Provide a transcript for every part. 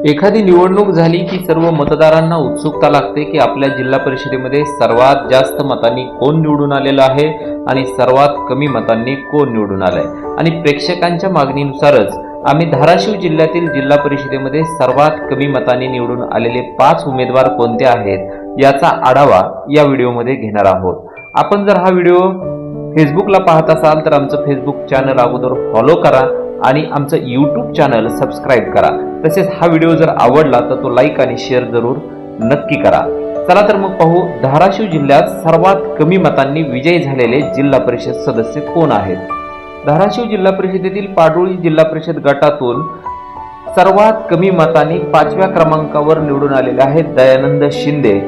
एखादी निवडणूक झाली की सर्व मतदारांना उत्सुकता लागते की आपल्या जिल्हा परिषदेमध्ये सर्वात जास्त मतांनी कोण निवडून आलेलं आहे आणि सर्वात कमी मतांनी कोण निवडून आलंय. आणि प्रेक्षकांच्या मागणीनुसारच आम्ही धाराशिव जिल्ह्यातील जिल्हा परिषदेमध्ये सर्वात कमी मतांनी निवडून आलेले पाच उमेदवार कोणते आहेत याचा आढावा या व्हिडिओमध्ये घेणार आहोत. आपण जर हा व्हिडिओ फेसबुकला पाहत असाल तर आमचं फेसबुक चॅनल अगोदर फॉलो करा. आणि आमचं यूट्यूब चॅनल सबस्क्राईब करा. तसेच हा व्हिडिओ जर आवडला तर तो लाईक आणि शेअर जरूर नक्की करा. चला तर मग पाहू धाराशिव जिल्ह्यात सर्वात कमी मतांनी विजयी झालेले जिल्हा परिषद सदस्य कोण आहेत? धाराशिव जिल्हा परिषदेतील पाडोळी जिल्हा परिषद गटातून सर्वात कमी मतांनी पाचव्या क्रमांकावर निवडून आलेले आहेत दयानंद शिंदे.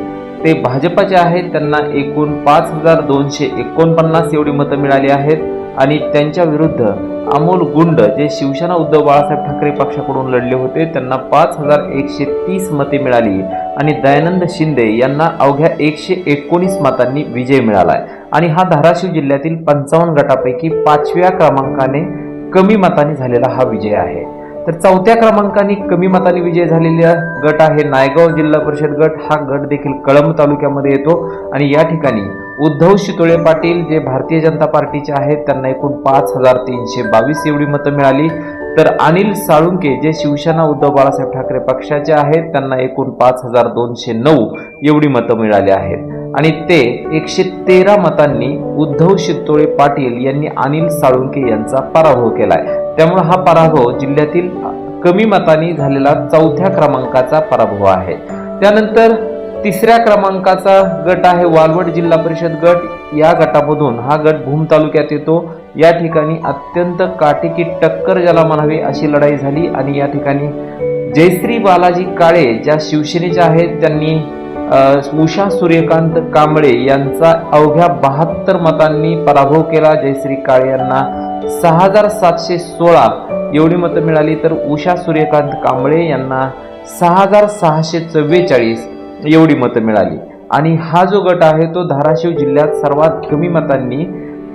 ते भाजपाचे आहेत त्यांना एकूण पाच हजार दोनशे एकोणपन्नास एवढी मतं मिळाली आहेत आणि त्यांच्या विरुद्ध अमोल गुंड जे शिवसेना उद्धव बाळासाहेब ठाकरे पक्षाकडून लढले होते त्यांना पाच हजार एकशे तीस मते मिळाली. आणि दयानंद शिंदे यांना अवघ्या एकशे एकोणीस मतांनी विजय मिळालाय. आणि हा धाराशिव जिल्ह्यातील पंचावन्न गटापैकी पाचव्या क्रमांकाने कमी मतांनी झालेला हा विजय आहे. तर चौथ्या क्रमांकाने कमी मतांनी विजय झालेला गट आहे नायगाव जिल्हा परिषद गट. हा गट देखील कळंब तालुक्यामध्ये येतो. आणि या ठिकाणी उद्धव शितोळे पाटील जे भारतीय जनता पार्टीचे आहेत त्यांना एकूण पाच हजार तीनशे बावीस एवढी मतं मिळाली. तर अनिल साळुंके जे शिवसेना उद्धव बाळासाहेब ठाकरे पक्षाचे आहेत त्यांना एकूण पाच हजार दोनशे नऊ एवढी मतं मिळाली आहेत. आणि ते एकशे तेरा मतांनी उद्धव शितोळे पाटील यांनी अनिल साळुंके यांचा पराभव केलाय. त्यामुळे हा पराभव जिल्ह्यातील कमी मतांनी झालेला चौथ्या क्रमांकाचा पराभव आहे. त्यानंतर तिसऱ्या क्रमांकाचा गट आहे वालवड जिल्हा परिषद गट. या गटामधून हा गट भूम तालुक्यात येतो. या ठिकाणी अत्यंत काटेकी टक्कर ज्याला म्हणावी अशी लढाई झाली आणि या ठिकाणी जयश्री बालाजी काळे ज्या शिवसेनेच्या आहेत त्यांनी उषा सूर्यकांत कांबळे यांचा अवघ्या बहात्तर मतांनी पराभव केला. जयश्री काळे यांना सहा हजार सातशे सोळा एवढी मतं मिळाली. तर उषा सूर्यकांत कांबळे यांना सहा हजार सहाशे चव्वेचाळीस एवढी मतं मिळाली. आणि हा जो गट आहे तो धाराशिव जिल्ह्यात सर्वात कमी मतांनी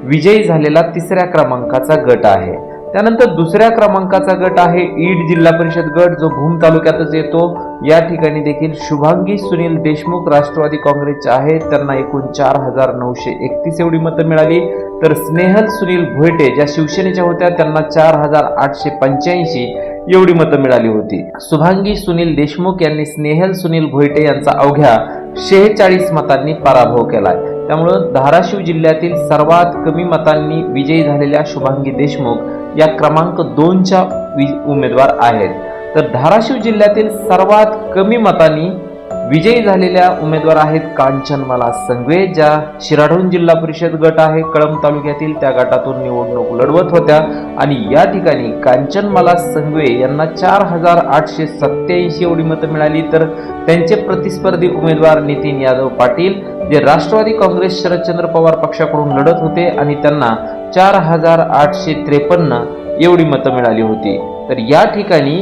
विजयी झालेला तिसऱ्या क्रमांकाचा गट आहे. त्यानंतर दुसऱ्या क्रमांकाचा गट आहे ईड जिल्हा परिषद गट जो भूम तालुक्यातच येतो. या ठिकाणी देखील शुभांगी सुनील देशमुख राष्ट्रवादी काँग्रेसचे आहेत त्यांना एकूण चार हजार नऊशे एकतीस एवढी मतं मिळाली. तर स्नेहल सुनील भोयटे ज्या शिवसेनेच्या होत्या त्यांना चार हजार आठशे पंच्याऐंशी एवढी मतं मिळाली होती. शुभांगी सुनील देशमुख यांनी स्नेहल सुनील भोयटे यांचा अवघ्या शेहेचाळीस मतांनी पराभव केलाय. त्यामुळं धाराशिव जिल्ह्यातील सर्वात कमी मतांनी विजयी झालेल्या शुभांगी देशमुख या क्रमांक दोनच्या वि- उमेदवार आहेत. तर धाराशिव जिल्ह्यातील सर्वात कमी मतांनी विजयी झालेल्या उमेदवार आहेत कांचनमाला संगवे ज्या शिराढोण जिल्हा परिषद गट आहे. कळंब तालुक्यातील त्या गटातून निवडणूक लढवत होत्या. आणि या ठिकाणी कांचनमाला संगवे यांना चार हजार आठशे सत्याऐंशी एवढी मतं मिळाली. तर त्यांचे प्रतिस्पर्धी उमेदवार नितीन यादव पाटील जे राष्ट्रवादी काँग्रेस शरदचंद्र पवार पक्षाकडून लढत होते आणि त्यांना चार हजार आठशे त्रेपन्न एवढी मतं मिळाली होती. तर या ठिकाणी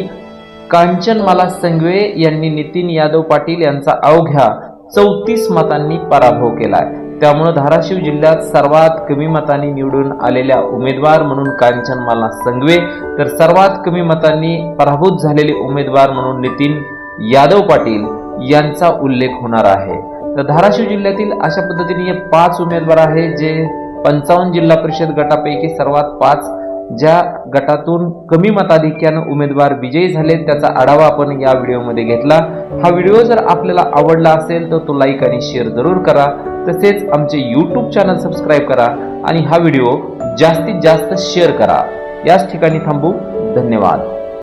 कांचनमाला संगवे यांनी नितीन यादव पाटील यांचा अवघ्या चौतीस मतांनी पराभव केलाय. त्यामुळे धाराशिव जिल्ह्यात सर्वात कमी मतांनी निवडून आलेल्या उमेदवार म्हणून कांचनमाला संगवे तर सर्वात कमी मतांनी पराभूत झालेले उमेदवार म्हणून नितीन यादव पाटील यांचा उल्लेख होणार आहे. तर धाराशिव जिल्ह्यातील अशा पद्धतीने हे पाच उमेदवार आहे जे पंचावन्न जिल्हा परिषद गटापैकी सर्वात पाच ज्या गटातून कमी मताधिक्यानं उमेदवार विजयी झाले त्याचा आढावा आपण या व्हिडिओमध्ये घेतला. हा व्हिडिओ जर आपल्याला आवडला असेल तर तो लाईक आणि शेअर जरूर करा. तसेच आमचे यूट्यूब चॅनल सबस्क्राईब करा आणि हा व्हिडिओ जास्तीत जास्त शेअर करा. याच ठिकाणी थांबू. धन्यवाद.